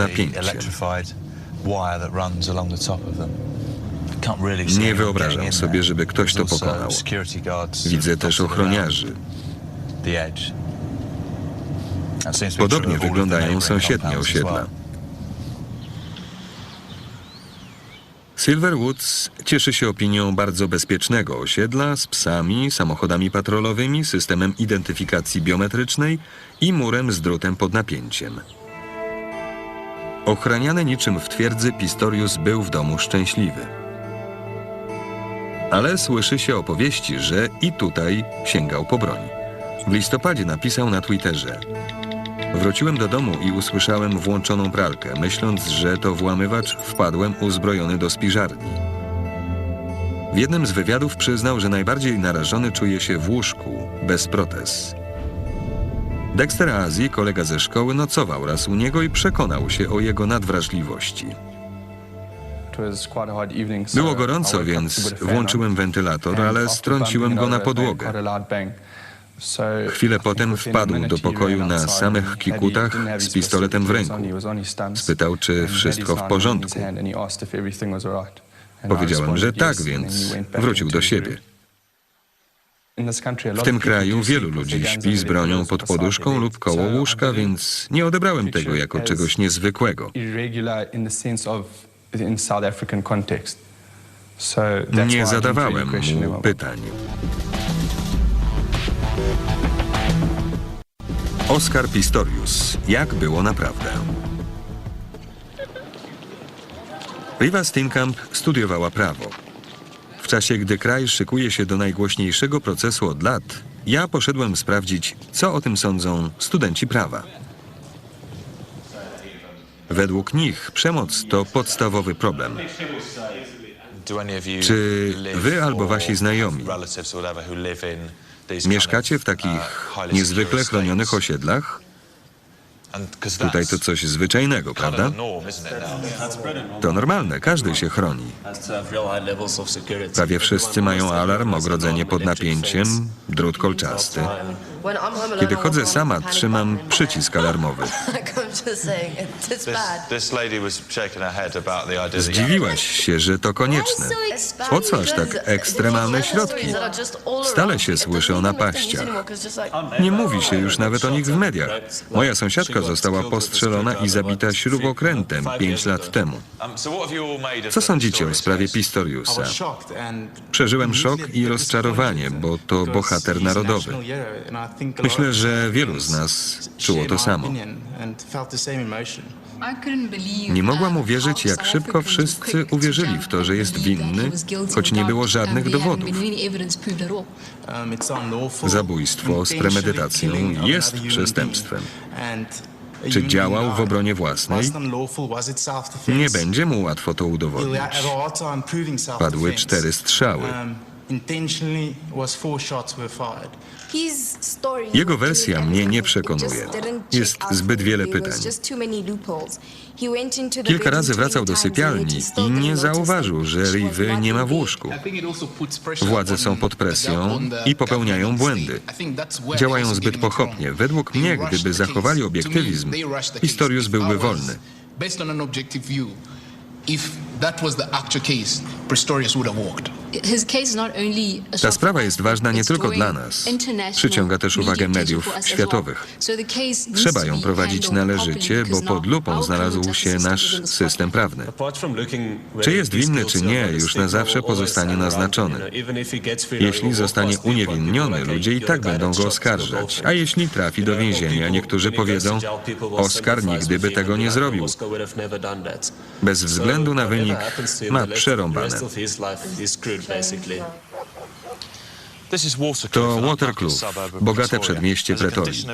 napięciem. Nie wyobrażam sobie, żeby ktoś to pokonał. Widzę też ochroniarzy. Podobnie wyglądają sąsiednie osiedla. Silver Woods cieszy się opinią bardzo bezpiecznego osiedla z psami, samochodami patrolowymi, systemem identyfikacji biometrycznej i murem z drutem pod napięciem. Ochraniany niczym w twierdzy Pistorius był w domu szczęśliwy. Ale słyszy się opowieści, że i tutaj sięgał po broń. W listopadzie napisał na Twitterze Wróciłem do domu i usłyszałem włączoną pralkę. Myśląc, że to włamywacz, wpadłem uzbrojony do spiżarni. W jednym z wywiadów przyznał, że najbardziej narażony czuje się w łóżku, bez protez. Dexter Azji, kolega ze szkoły, nocował raz u niego i przekonał się o jego nadwrażliwości. Było gorąco, więc włączyłem wentylator, ale strąciłem go na podłogę. Chwilę potem wpadł do pokoju na samych kikutach z pistoletem w ręku. Spytał, czy wszystko w porządku. Powiedziałem, że tak, więc wrócił do siebie. W tym kraju wielu ludzi śpi z bronią pod poduszką lub koło łóżka, więc nie odebrałem tego jako czegoś niezwykłego. Nie zadawałem mu pytań. Oskar Pistorius. Jak było naprawdę? Riva Steenkamp studiowała prawo. Czasie, gdy kraj szykuje się do najgłośniejszego procesu od lat, ja poszedłem sprawdzić, co o tym sądzą studenci prawa. Według nich przemoc to podstawowy problem. Czy wy albo wasi znajomi Mieszkacie w takich niezwykle chronionych osiedlach? Tutaj to coś zwyczajnego, prawda? To normalne, każdy się chroni. Prawie wszyscy mają alarm, ogrodzenie pod napięciem, drut kolczasty. Kiedy chodzę sama, trzymam przycisk alarmowy. Zdziwiłaś się, że to konieczne. Po co aż tak ekstremalne środki? Stale się słyszy o napaściach. Nie mówi się już nawet o nich w mediach. Moja sąsiadka została postrzelona i zabita śrubokrętem pięć lat temu. Co sądzicie o sprawie Pistoriusa? Przeżyłem szok i rozczarowanie, bo to bohater narodowy. Myślę, że wielu z nas czuło to samo. Nie mogłam uwierzyć, jak szybko wszyscy uwierzyli w to, że jest winny, choć nie było żadnych dowodów. Zabójstwo z premedytacją jest przestępstwem. Czy działał w obronie własnej? Nie będzie mu łatwo to udowodnić. Padły cztery strzały. Jego wersja mnie nie przekonuje. Jest zbyt wiele pytań. Kilka razy wracał do sypialni i nie zauważył, że Rivy nie ma w łóżku. Władze są pod presją i popełniają błędy. Działają zbyt pochopnie. Według mnie, gdyby zachowali obiektywizm, Pistorius byłby wolny. Ta sprawa jest ważna nie tylko dla nas. Przyciąga też uwagę mediów światowych. Trzeba ją prowadzić należycie, bo pod lupą znalazł się nasz system prawny. Czy jest winny, czy nie, już na zawsze pozostanie naznaczony. Jeśli zostanie uniewinniony, ludzie i tak będą go oskarżać. A jeśli trafi do więzienia, niektórzy powiedzą, Oskar nigdy by tego nie zrobił. Bez względu na wynik ma przerąbane. To Waterkloof, bogate przedmieście Pretorii.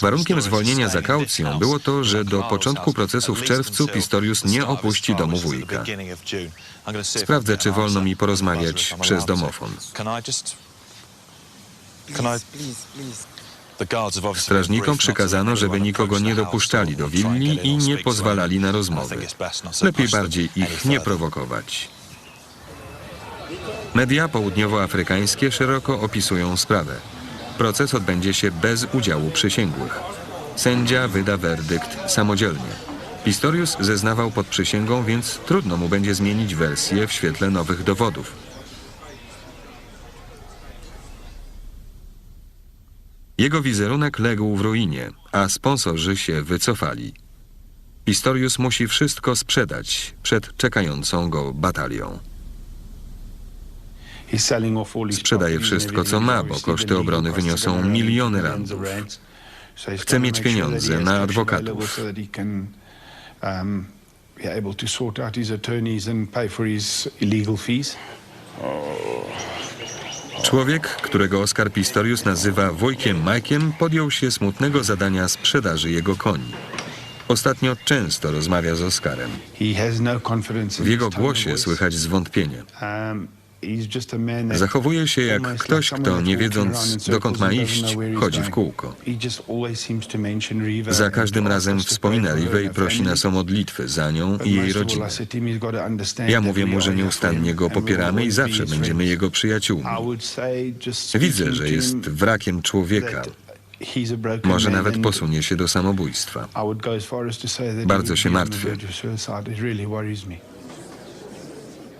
Warunkiem zwolnienia za kaucją było to, że do początku procesu w czerwcu Pistorius nie opuści domu wujka. Sprawdzę, czy wolno mi porozmawiać przez domofon. Strażnikom przykazano, żeby nikogo nie dopuszczali do willi i nie pozwalali na rozmowy. Lepiej bardziej ich nie prowokować. Media południowoafrykańskie szeroko opisują sprawę. Proces odbędzie się bez udziału przysięgłych. Sędzia wyda werdykt samodzielnie. Pistorius zeznawał pod przysięgą, więc trudno mu będzie zmienić wersję w świetle nowych dowodów. Jego wizerunek legł w ruinie, a sponsorzy się wycofali. Pistorius musi wszystko sprzedać przed czekającą go batalią. Sprzedaje wszystko, co ma, bo koszty obrony wyniosą miliony randów. Chce mieć pieniądze na adwokatów. Człowiek, którego Oskar Pistorius nazywa wujkiem Mike'iem, podjął się smutnego zadania sprzedaży jego koni. Ostatnio często rozmawia z Oskarem. W jego głosie słychać zwątpienie. Zachowuje się jak ktoś, kto nie wiedząc dokąd ma iść, chodzi w kółko. Za każdym razem wspomina Rivę i prosi nas o modlitwy za nią i jej rodzinę. Ja mówię mu, że nieustannie go popieramy i zawsze będziemy jego przyjaciółmi. Widzę, że jest wrakiem człowieka. Może nawet posunie się do samobójstwa. Bardzo się martwię.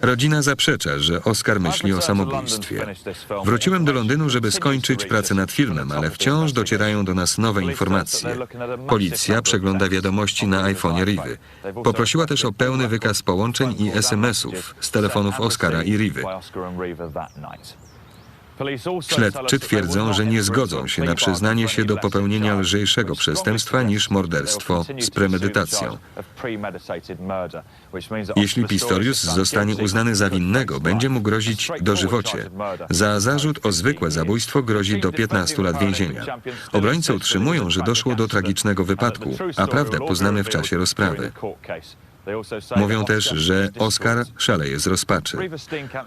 Rodzina zaprzecza, że Oskar myśli o samobójstwie. Wróciłem do Londynu, żeby skończyć pracę nad filmem, ale wciąż docierają do nas nowe informacje. Policja przegląda wiadomości na iPhone'ie Rivy. Poprosiła też o pełny wykaz połączeń i SMS-ów z telefonów Oscara i Rivy. Śledczy twierdzą, że nie zgodzą się na przyznanie się do popełnienia lżejszego przestępstwa niż morderstwo z premedytacją. Jeśli Pistorius zostanie uznany za winnego, będzie mu grozić dożywocie. Za zarzut o zwykłe zabójstwo grozi do 15 lat więzienia. Obrońcy utrzymują, że doszło do tragicznego wypadku, a prawdę poznamy w czasie rozprawy. Mówią też, że Oscar szaleje z rozpaczy.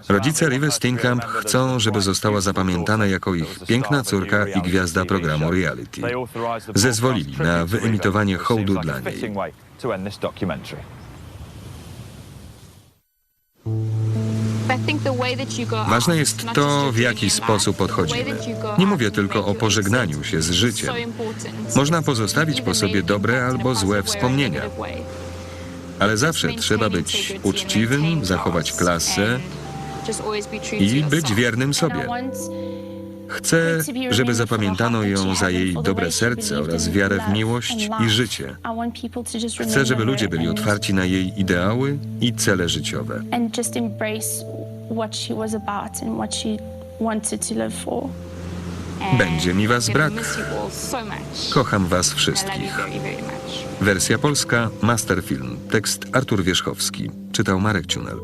Rodzice Rive Steenkamp chcą, żeby została zapamiętana jako ich piękna córka i gwiazda programu reality. Zezwolili na wyemitowanie hołdu dla niej. Ważne jest to, w jaki sposób podchodzimy. Nie mówię tylko o pożegnaniu się z życiem. Można pozostawić po sobie dobre albo złe wspomnienia, ale zawsze trzeba być uczciwym, zachować klasę i być wiernym sobie. Chcę, żeby zapamiętano ją za jej dobre serce oraz wiarę w miłość i życie. Chcę, żeby ludzie byli otwarci na jej ideały i cele życiowe. Będzie mi was brak. Kocham was wszystkich. Wersja polska, Masterfilm. Tekst Artur Wierzchowski. Czytał Marek Ciunel.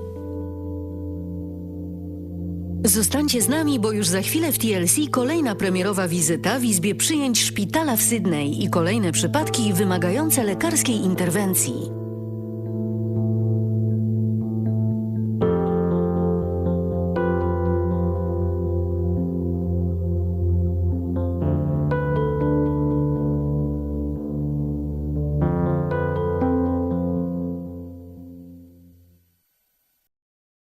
Zostańcie z nami, bo już za chwilę w TLC kolejna premierowa wizyta w izbie przyjęć szpitala w Sydney i kolejne przypadki wymagające lekarskiej interwencji.